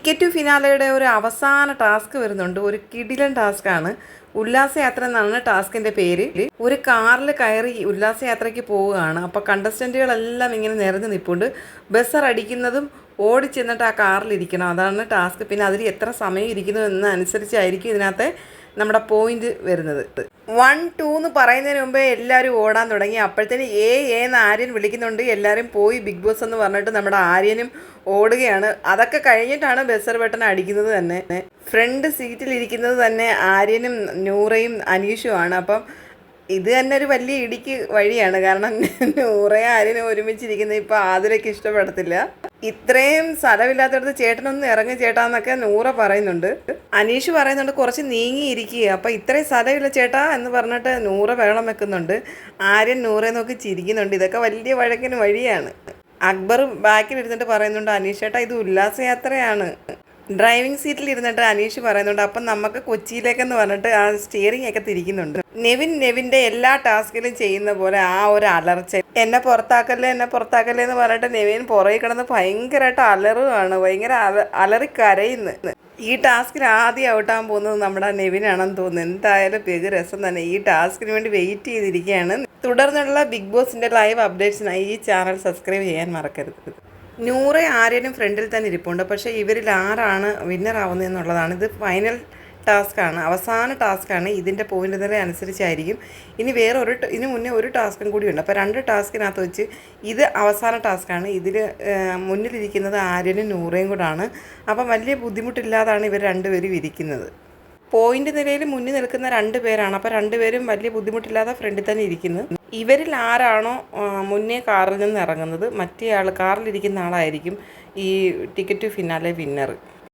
Ticket ഫിനാലയുടെ ഒരു അവസാന task വരുന്നുണ്ട്. ഒരു കിടിലൻ ടാസ്ക്കാണ് ഉല്ലാസയാത്ര എന്നാണ് ടാസ്കിന്റെ പേര് ഒരു കാറിൽ കയറി ഉല്ലാസയാത്രയ്ക്ക് പോവുകയാണ്. അപ്പോൾ കണ്ടസ്റ്റന്റുകളെല്ലാം ഇങ്ങനെ നിറഞ്ഞു നിൽപ്പുണ്ട് ബസ്സർ അടിക്കുന്നതും ഓടി ചെന്നിട്ട് ആ കാറിലിരിക്കണം അതാണ് ടാസ്ക്. പിന്നെ അതിൽ എത്ര സമയം ഇരിക്കുന്നു എന്നനുസരിച്ചായിരിക്കും ഇതിനകത്തെ നമ്മുടെ പോയിന്റ് വരുന്നത്. വൺ ടു എന്ന് പറയുന്നതിന് മുമ്പേ എല്ലാവരും ഓടാൻ തുടങ്ങി. അപ്പോഴത്തേന് എ എ എന്ന് ആര്യൻ വിളിക്കുന്നുണ്ട്. എല്ലാവരും പോയി ബിഗ് ബോസ് എന്ന് പറഞ്ഞിട്ട് നമ്മുടെ ആര്യനും ഓടുകയാണ്. അതൊക്കെ കഴിഞ്ഞിട്ടാണ് ബസർ ബട്ടൺ അടിക്കുന്നത് തന്നെ. ഫ്രണ്ട് സീറ്റിൽ ഇരിക്കുന്നത് തന്നെ ആര്യനും നൂറയും അനീഷുമാണ് അപ്പം ഇത് തന്നെ ഒരു വലിയ ഇടിക്ക് വഴിയാണ്. കാരണം നൂറേ ആര്യനും ഒരുമിച്ചിരിക്കുന്നത് ഇപ്പോൾ ആതിരയ്ക്ക് ഇഷ്ടപ്പെടത്തില്ല. ഇത്രയും സ്ഥലമില്ലാത്തടത്ത് ചേട്ടനൊന്നും ഇറങ്ങി ചേട്ടാന്നൊക്കെ നൂറ പറയുന്നുണ്ട്. അനീഷ് പറയുന്നുണ്ട് കുറച്ച് നീങ്ങിയിരിക്കുക അപ്പോൾ ഇത്രയും സ്ഥലമില്ല ചേട്ടാ എന്ന് പറഞ്ഞിട്ട് നൂറ് വെള്ളം വെക്കുന്നുണ്ട്. ആര്യൻ നൂറെ നോക്കി ചിരിക്കുന്നുണ്ട്. ഇതൊക്കെ വലിയ വഴക്കിന് വഴിയാണ്. അക്ബർ ബാക്കിൽ ഇരുന്നിട്ട് പറയുന്നുണ്ട് അനീഷ് ചേട്ടാ ഇത് ഉല്ലാസയാത്രയാണ്. ഡ്രൈവിംഗ് സീറ്റിൽ ഇരുന്നിട്ട് അനീഷ് പറയുന്നുണ്ട് അപ്പം നമുക്ക് കൊച്ചിയിലേക്കെന്ന് പറഞ്ഞിട്ട് ആ സ്റ്റിയറിംഗ് ഒക്കെ തിരിക്കുന്നുണ്ട്. നെവിൻ നെവിന്റെ എല്ലാ ടാസ്കിലും ചെയ്യുന്ന പോലെ ആ ഒരു അലർച്ച. എന്നെ പുറത്താക്കല്ലേ എന്നെ പുറത്താക്കല്ലേ എന്ന് പറഞ്ഞിട്ട് നെവിൻ പുറകെ കിടന്ന് ഭയങ്കരമായിട്ട് അലറുകയാണ് ഭയങ്കര അല അലറി കരയുന്നു. ഈ ടാസ്കിൽ ആദ്യം ഔട്ടാൻ പോകുന്നത് നമ്മുടെ നെവിനാണെന്ന് തോന്നുന്നു. എന്തായാലും ബഹു രസം തന്നെ. ഈ ടാസ്കിന് വേണ്ടി വെയിറ്റ് ചെയ്തിരിക്കുകയാണ്. തുടർന്നുള്ള ബിഗ് ബോസിന്റെ ലൈവ് അപ്ഡേറ്റ്സിനായി ഈ ചാനൽ സബ്സ്ക്രൈബ് ചെയ്യാൻ മറക്കരുത്. നൂറ് ആര്യനും ഫ്രണ്ടിൽ തന്നെ ഇരിപ്പുണ്ട്. പക്ഷേ ഇവരിൽ ആരാണ് വിന്നർ ആവുന്നത് എന്നുള്ളതാണ്. ഇത് ഫൈനൽ ടാസ്ക്കാണ് അവസാന ടാസ്ക്കാണ് ഇതിന്റെ പോയിന്റ് നില അനുസരിച്ചായിരിക്കും. ഇനി വേറെ ഒരു ഇതിന് മുന്നേ ഒരു ടാസ്കും കൂടിയുണ്ട്. അപ്പോൾ രണ്ട് ടാസ്കിനകത്ത് വെച്ച് ഇത് അവസാന ടാസ്ക്കാണ് ഇതിൽ മുന്നിലിരിക്കുന്നത് ആര്യനും നൂറേയും കൂടാണ്. അപ്പം വലിയ ബുദ്ധിമുട്ടില്ലാതാണ് ഇവർ രണ്ടുപേരും ഇരിക്കുന്നത്. പോയിന്റ് നിലയിൽ മുന്നിൽ നിൽക്കുന്ന രണ്ട് പേരാണ്. അപ്പോൾ രണ്ടുപേരും വലിയ ബുദ്ധിമുട്ടില്ലാതെ ഫ്രണ്ടിൽ തന്നെ ഇരിക്കുന്നു. ഇവരിൽ ആരാണോ മുന്നേ കാറിൽ നിന്ന് ഇറങ്ങുന്നത് മറ്റേ ആൾ കാറിലിരിക്കുന്ന ആളായിരിക്കും ഈ ടിക്കറ്റ് ഫിനാലെ വിന്നർ